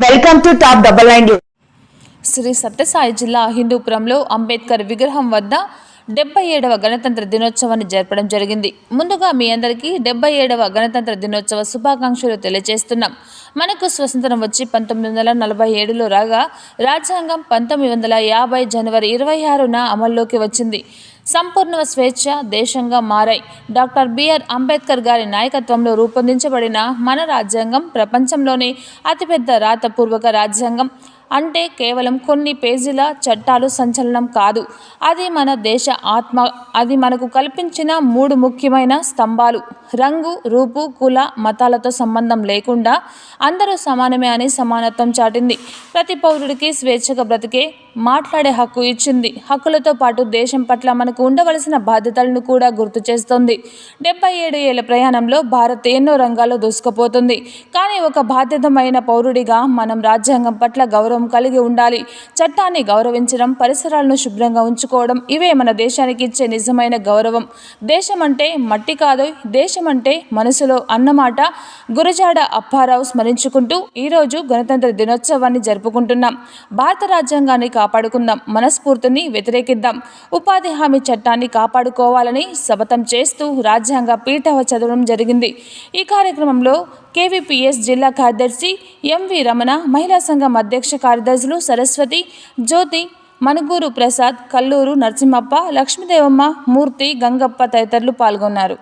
Welcome to top double nine news. Sri Sathya Sai జిల్లా హిందూపురంలో అంబేద్కర్ విగ్రహం వద్ద డెబ్బై ఏడవ గణతంత్ర దినోత్సవాన్ని జరపడం జరిగింది. ముందుగా మీ అందరికీ డెబ్బై ఏడవ గణతంత్ర దినోత్సవ శుభాకాంక్షలు తెలియజేస్తున్నాం. మనకు స్వతంత్రం వచ్చి పంతొమ్మిది వందల నలభై ఏడులో రాగా రాజ్యాంగం పంతొమ్మిది వందల యాభై జనవరి ఇరవై ఆరున అమల్లోకి వచ్చింది. సంపూర్ణ స్వేచ్ఛ దేశంగా మారాయి. డాక్టర్ బిఆర్ అంబేద్కర్ గారి నాయకత్వంలో రూపొందించబడిన మన రాజ్యాంగం ప్రపంచంలోనే అతిపెద్ద రాతపూర్వక రాజ్యాంగం. అంటే కేవలం కొన్ని పేజీల చట్టాలు సంచలనం కాదు. అది మన దేశ ఆత్మ అది మనకు కల్పించిన మూడు ముఖ్యమైన స్తంభాలు. రంగు రూపు కుల మతాలతో సంబంధం లేకుండా అందరూ సమానమే అని సమానత్వం చాటింది. ప్రతి పౌరుడికి స్వేచ్ఛగా బ్రతికే మాట్లాడే హక్కు ఇచ్చింది. హక్కులతో పాటు దేశం పట్ల మనకు ఉండవలసిన బాధ్యతలను కూడా గుర్తు చేస్తోంది. డెబ్బై ఏడు ఏళ్ళ ప్రయాణంలో భారత్ ఎన్నో రంగాల్లో దూసుకుపోతుంది. కానీ ఒక బాధ్యతమైన పౌరుడిగా మనం రాజ్యాంగం పట్ల గౌరవం కలిగి ఉండాలి. చట్టాన్ని గౌరవించడం పరిసరాలను శుభ్రంగా ఉంచుకోవడం ఇవే మన దేశానికి ఇచ్చే నిజమైన గౌరవం. దేశం అంటే మట్టి కాదు దేశం అంటే మనసులో అన్నమాట. గురజాడ అప్పారావు స్మరించుకుంటూ ఈరోజు గణతంత్ర దినోత్సవాన్ని జరుపుకుంటున్నాం. భారత రాజ్యాంగాన్ని కాపాడుకుందాం. మనస్ఫూర్తిని వ్యతిరేకిద్దాం. ఉపాధి హామీ చట్టాన్ని కాపాడుకోవాలని శపథం చేస్తూ రాజ్యాంగ పీఠ చదవడం జరిగింది. ఈ కార్యక్రమంలో కేవీపీఎస్ జిల్లా కార్యదర్శి ఎంవి రమణ మహిళా సంఘం అధ్యక్ష కార్యదర్శులు సరస్వతి జ్యోతి మనుగూరు ప్రసాద్ కల్లూరు నరసింహప్ప లక్ష్మీదేవమ్మ మూర్తి గంగప్ప తదితరులు పాల్గొన్నారు.